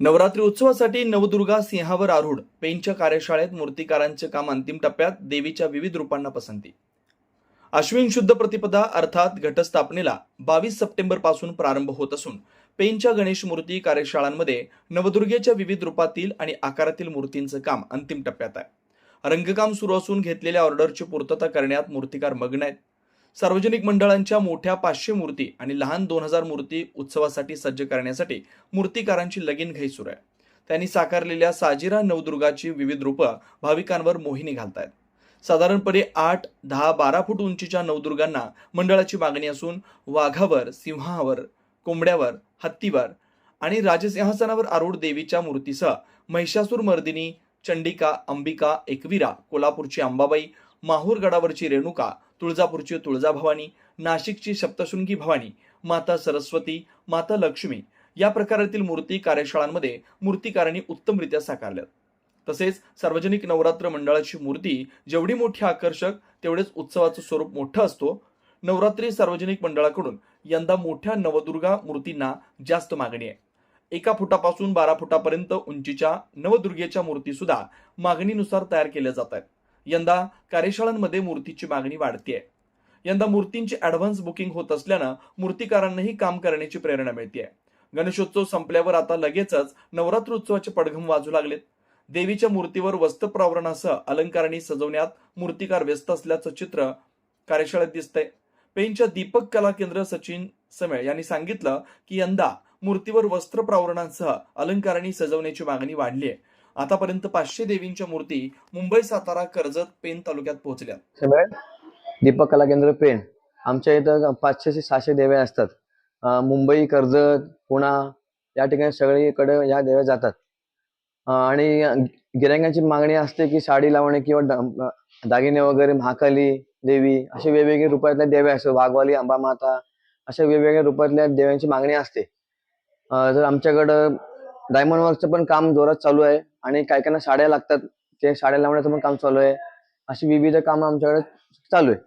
नवरात्री उत्सवासाठी नवदुर्गा सिंहावर आरूढ. पेनच्या कार्यशाळेत मूर्तिकारांचे काम अंतिम टप्प्यात देवीच्या विविध रूपांना पसंती. अश्विन शुद्ध प्रतिपदा अर्थात घटस्थापनेला बावीस सप्टेंबरपासून प्रारंभ होत असून पेनच्या गणेश मूर्ती कार्यशाळांमध्ये नवदुर्गेच्या विविध रूपातील आणि आकारातील मूर्तींचं काम अंतिम टप्प्यात आहे. रंगकाम सुरू असून घेतलेल्या ऑर्डरची पूर्तता करण्यात मूर्तिकार मग्न आहेत. सार्वजनिक मंडळांच्या मोठ्या पाचशे मूर्ती आणि लहान दोन हजार मूर्ती उत्सवासाठी सज्ज करण्यासाठी मूर्तिकारांची लगीन घाई सुरू आहे. त्यांनी साकारलेल्या साजिरा नवदुर्गाची विविध रूपं भाविकांवर मोहिनी घालतायत. साधारणपणे आठ दहा बारा फूट उंचीच्या नवदुर्गांना मंडळाची मागणी असून वाघावर सिंहावर कोंबड्यावर हत्तीवर आणि राजसिंहासनावर आरूढ देवीच्या मूर्तीसह महिषासूर मर्दिनी चंडिका अंबिका एकविरा कोल्हापूरची अंबाबाई माहूर गडावरची रेणुका तुळजापूरची तुळजाभवानी नाशिकची सप्तशृंगी भवानी माता सरस्वती माता लक्ष्मी या प्रकारातील मूर्ती कार्यशाळांमध्ये मूर्तिकारांनी उत्तमरित्या साकारल्यात. तसेच सार्वजनिक नवरात्र मंडळाची मूर्ती जेवढी मोठी आकर्षक तेवढेच उत्सवाचं स्वरूप मोठं असतो. नवरात्री सार्वजनिक मंडळाकडून यंदा मोठ्या नवदुर्गा मूर्तींना जास्त मागणी आहे. एका फुटापासून बारा फुटापर्यंत उंचीच्या नवदुर्गेच्या मूर्ती सुद्धा मागणीनुसार तयार केल्या जात आहेत. यंदा कार्यशाळांमध्ये मूर्तीची मागणी वाढतीये. यंदा मूर्तींची ऍडव्हान्स बुकिंग होत असल्यानं मूर्तीकारांनाही काम करण्याची प्रेरणा मिळते गणेशोत्सव संपल्यावर आता लगेचच नवरात्रोत्सवाचे पडघम वाजू लागलेत. देवीच्या मूर्तीवर वस्त्रप्रावरणासह अलंकारांनी सजवण्यात मूर्तिकार व्यस्त असल्याचं चित्र कार्यशाळेत दिसतंय. पेनच्या दीपक कला केंद्र सचिन समेळ यांनी सांगितलं की यंदा मूर्तीवर वस्त्रप्रावरणांसह अलंकारांनी सजवण्याची मागणी वाढली आहे आतापर्यंत पाचशे देवींच्या मूर्ती मुंबई सातारा कर्जत पेन तालुक्यात पोहोचल्या सगळ्यात दीपक कला केंद्र पेण. आमच्या इथं पाचशे ते सहाशे देव्या असतात. अं, मुंबई कर्जत पुणा या ठिकाणी सगळीकडे या देव्या जातात. अं, आणि गिरायकांची मागणी असते की साडी लावणे किंवा ड- दागिने वगैरे महाकाली देवी असे वेगवेगळ्या रूपातल्या देव्या असतात. वाघवाली अंबा माता अशा वेगवेगळ्या रूपातल्या देव्यांची मागणी असते. अं, तर आमच्याकडं डायमंड वर्कचं पण काम जोरात चालू आहे. आणि काही काहींना साड्या लागतात. ते साड्या लावण्याचं पण काम चालू आहे. अशी विविध कामं आमच्याकडे चालू आहे.